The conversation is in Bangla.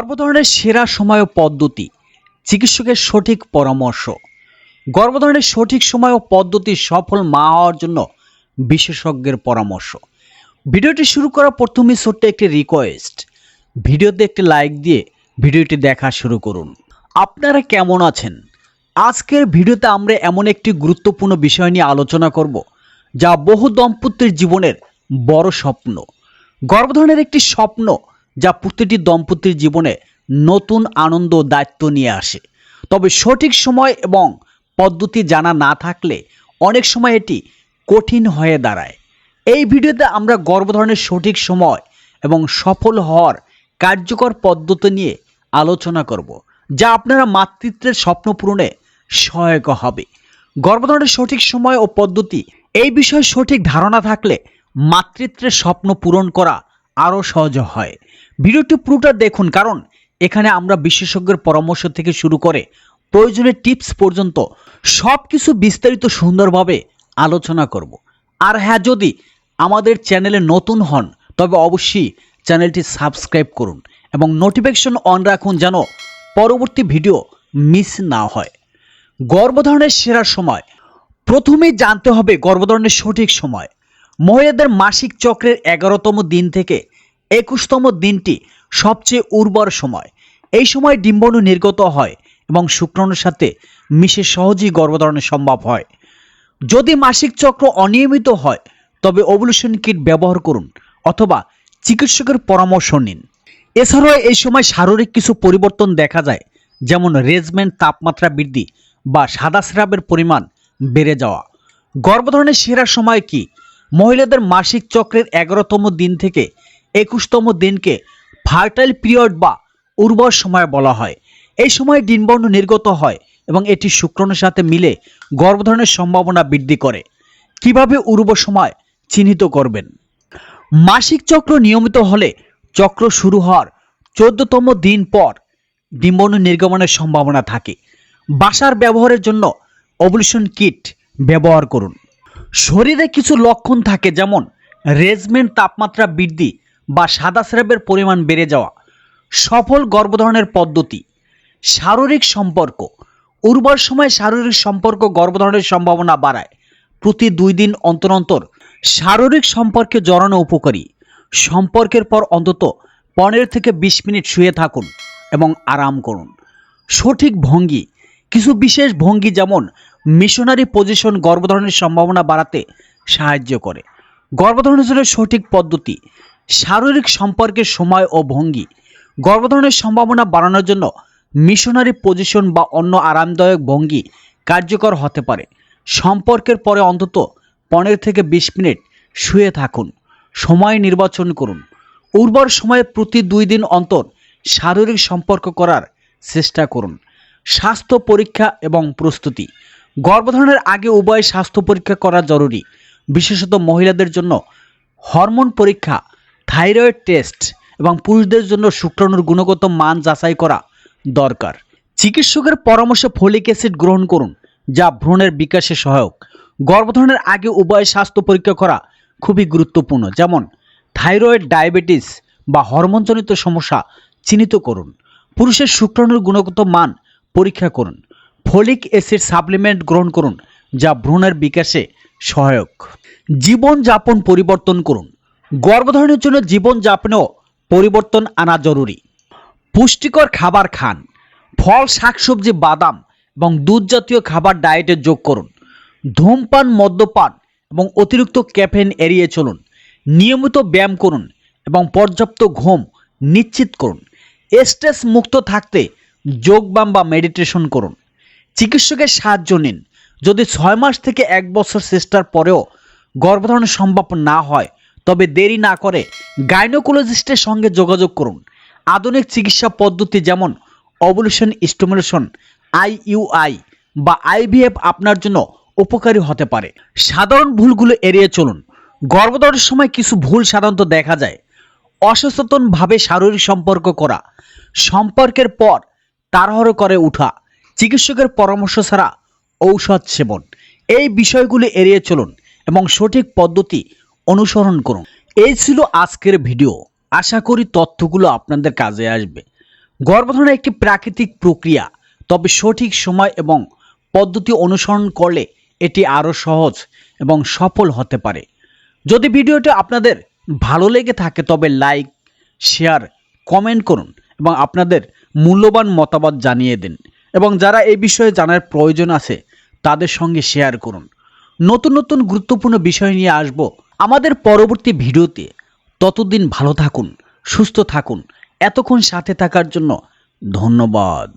গর্ভধারণের সেরা সময় ও পদ্ধতি, চিকিৎসকের সঠিক পরামর্শ। গর্ভধারণের সঠিক সময় ও পদ্ধতি সফল মা হওয়ার জন্য বিশেষজ্ঞের পরামর্শ। ভিডিওটি শুরু করার প্রথমেই ছোট্ট একটি রিকোয়েস্ট ভিডিওতে একটি লাইক দিয়ে ভিডিওটি দেখা শুরু করুন। আপনারা কেমন আছেন? আজকের ভিডিওতে আমরা এমন একটি গুরুত্বপূর্ণ বিষয় নিয়ে আলোচনা করব, যা বহু দম্পতির জীবনের বড় স্বপ্ন। গর্ভধারণের একটি স্বপ্ন যা প্রতিটি দম্পতির জীবনে নতুন আনন্দ দায়িত্ব নিয়ে আসে। তবে সঠিক সময় এবং পদ্ধতি জানা না থাকলে অনেক সময় এটি কঠিন হয়ে দাঁড়ায়। এই ভিডিওতে আমরা গর্ভধারণের সঠিক সময় এবং সফল হওয়ার কার্যকর পদ্ধতি নিয়ে আলোচনা করব, যা আপনারা মাতৃত্বের স্বপ্ন পূরণে সহায়ক হবে। গর্ভধারণের সঠিক সময় ও পদ্ধতি, এই বিষয়ে সঠিক ধারণা থাকলে মাতৃত্বের স্বপ্ন পূরণ করা আরও সহজ হয়। ভিডিওটি পুরোটা দেখুন, কারণ এখানে আমরা বিশেষজ্ঞের পরামর্শ থেকে শুরু করে প্রয়োজনীয় টিপস পর্যন্ত সব কিছু বিস্তারিত সুন্দরভাবে আলোচনা করব। আর হ্যাঁ যদি আমাদের চ্যানেলে নতুন হন, তবে অবশ্যই চ্যানেলটি সাবস্ক্রাইব করুন এবং নোটিফিকেশন অন রাখুন যেন পরবর্তী ভিডিও মিস না হয়। গর্ভধারণের সেরা সময়। প্রথমেই জানতে হবে গর্ভধারণের সঠিক সময়। মহিলাদের মাসিক চক্রের এগারোতম দিন থেকে একুশতম দিনটি সবচেয়ে উর্বর সময়। এই সময় ডিম্বাণু নির্গত হয় এবং শুক্রাণুর সাথে মিশে সহজেই গর্ভধারণে সম্ভব হয়। যদি মাসিক চক্র অনিয়মিত হয়, তবে ওভুলেশন কিট ব্যবহার করুন অথবা চিকিৎসকের পরামর্শ নিন। এছাড়াও এই সময় শারীরিক কিছু পরিবর্তন দেখা যায়, যেমন রেজমেন্ট তাপমাত্রা বৃদ্ধি বা সাদা স্রাবের পরিমাণ বেড়ে যাওয়া। গর্ভধারণের সেরা সময় কি? মহিলাদের মাসিক চক্রের এগারোতম দিন থেকে একুশতম দিনকে ফার্টাইল পিরিয়ড বা উর্বর সময় বলা হয়। এই সময় ডিম্বাণু নির্গত হয় এবং এটি শুক্রাণুর সাথে মিলে গর্ভধারণের সম্ভাবনা বৃদ্ধি করে। কীভাবে উর্বর সময় চিহ্নিত করবেন? মাসিক চক্র নিয়মিত হলে চক্র শুরু হওয়ার চোদ্দতম দিন পর ডিম্বাণু নির্গমনের সম্ভাবনা থাকে। বাসার ব্যবহারের জন্য ওভুলেশন কিট ব্যবহার করুন। শরীরে কিছু লক্ষণ থাকে যেমন রেজমেন্ট তাপমাত্রা বৃদ্ধি বা সাদা স্রাবের পরিমাণ বেড়ে যাওয়া, সফল গর্ভধারণের পদ্ধতি, শারীরিক সম্পর্ক, উর্বর সময় শারীরিক সম্পর্ক গর্ভধারণের সম্ভাবনা বাড়ায়। প্রতি দুই দিন অন্তর অন্তর শারীরিক সম্পর্কে জড়ানো উপকারী। সম্পর্কের পর অন্তত পনেরো থেকে বিশ মিনিট শুয়ে থাকুন এবং আরাম করুন। সঠিক ভঙ্গি, কিছু বিশেষ ভঙ্গি যেমন মিশনারি পজিশন গর্ভধারণের সম্ভাবনা বাড়াতে সাহায্য করে। গর্ভধারণের জন্য সঠিক পদ্ধতি শারীরিক সম্পর্কের সময় ও ভঙ্গি, গর্ভধারণের সম্ভাবনা বাড়ানোর জন্য মিশনারি পজিশন বা অন্য আরামদায়ক ভঙ্গি কার্যকর হতে পারে। সম্পর্কের পরে অন্তত পনেরো থেকে বিশ মিনিট শুয়ে থাকুন, সময় নির্বাচন করুন। উর্বর সময়ে প্রতি দুই দিন অন্তর শারীরিক সম্পর্ক করার চেষ্টা করুন। স্বাস্থ্য পরীক্ষা এবং প্রস্তুতি। গর্ভধারণের আগে উভয় স্বাস্থ্য পরীক্ষা করা জরুরি, বিশেষত মহিলাদের জন্য। হরমোন পরীক্ষা থাইরয়েড টেস্ট এবং পুরুষদের জন্য শুক্রাণুর গুণগত মান যাচাই করা দরকার। চিকিৎসকের পরামর্শে ফলিক অ্যাসিড গ্রহণ করুন, যা ভ্রূণের বিকাশে সহায়ক। গর্ভধারণের আগে উভয় স্বাস্থ্য পরীক্ষা করা খুবই গুরুত্বপূর্ণ, যেমন থাইরয়েড ডায়াবেটিস বা হরমোনজনিত সমস্যা চিহ্নিত করুন। পুরুষের শুক্রাণুর গুণগত মান পরীক্ষা করুন। ফলিক অ্যাসিড সাপ্লিমেন্ট গ্রহণ করুন, যা ভ্রূণের বিকাশে সহায়ক। জীবনযাপন পরিবর্তন করুন গর্ভধারণের জন্য জীবনযাপনেও পরিবর্তন আনা জরুরি। পুষ্টিকর খাবার খান। ফল, শাকসবজি, বাদাম এবং দুধ জাতীয় খাবার ডায়েটে যোগ করুন। ধূমপান, মদ্যপান এবং অতিরিক্ত ক্যাফেন এড়িয়ে চলুন। নিয়মিত ব্যায়াম করুন এবং পর্যাপ্ত ঘুম নিশ্চিত করুন। স্ট্রেস মুক্ত থাকতে যোগব্যায়াম বা মেডিটেশন করুন। চিকিৎসকের সাহায্য নিন। যদি ছয় মাস থেকে এক বছর চেষ্টার পরেও গর্ভধারণ সম্ভব না হয় তবে দেরি না করে গাইনোকোলজিস্টের সঙ্গে যোগাযোগ করুন। আধুনিক চিকিৎসা পদ্ধতি যেমন অবলিউশন স্টিমুলেশন, আইইউআই বা আইভিএফ আপনার জন্য উপকারী হতে পারে। সাধারণ ভুলগুলো এড়িয়ে চলুন। গর্ভধারণের সময় কিছু ভুল সাধারণত দেখা যায়। অসচেতনভাবে শারীরিক সম্পর্ক করা, সম্পর্কের পর তাড়াহুড়ো করে উঠা চিকিৎসকের পরামর্শ ছাড়া ঔষধ সেবন। এই বিষয়গুলি এড়িয়ে চলুন এবং সঠিক পদ্ধতি অনুসরণ করুন। এই ছিল আজকের ভিডিও। আশা করি তথ্যগুলো আপনাদের কাজে আসবে। গর্ভধারণ একটি প্রাকৃতিক প্রক্রিয়া, তবে সঠিক সময় এবং পদ্ধতি অনুসরণ করলে এটি আরও সহজ এবং সফল হতে পারে। যদি ভিডিওটি আপনাদের ভালো লেগে থাকে, তবে লাইক, শেয়ার, কমেন্ট করুন এবং আপনাদের মূল্যবান মতামত জানিয়ে দিন এবং যারা এই বিষয়ে জানার প্রয়োজন আছে, তাদের সঙ্গে শেয়ার করুন। নতুন নতুন গুরুত্বপূর্ণ বিষয় নিয়ে আসব। আমাদের পরবর্তী ভিডিওতে ততদিন ভালো থাকুন সুস্থ থাকুন এতক্ষণ সাথে থাকার জন্য ধন্যবাদ।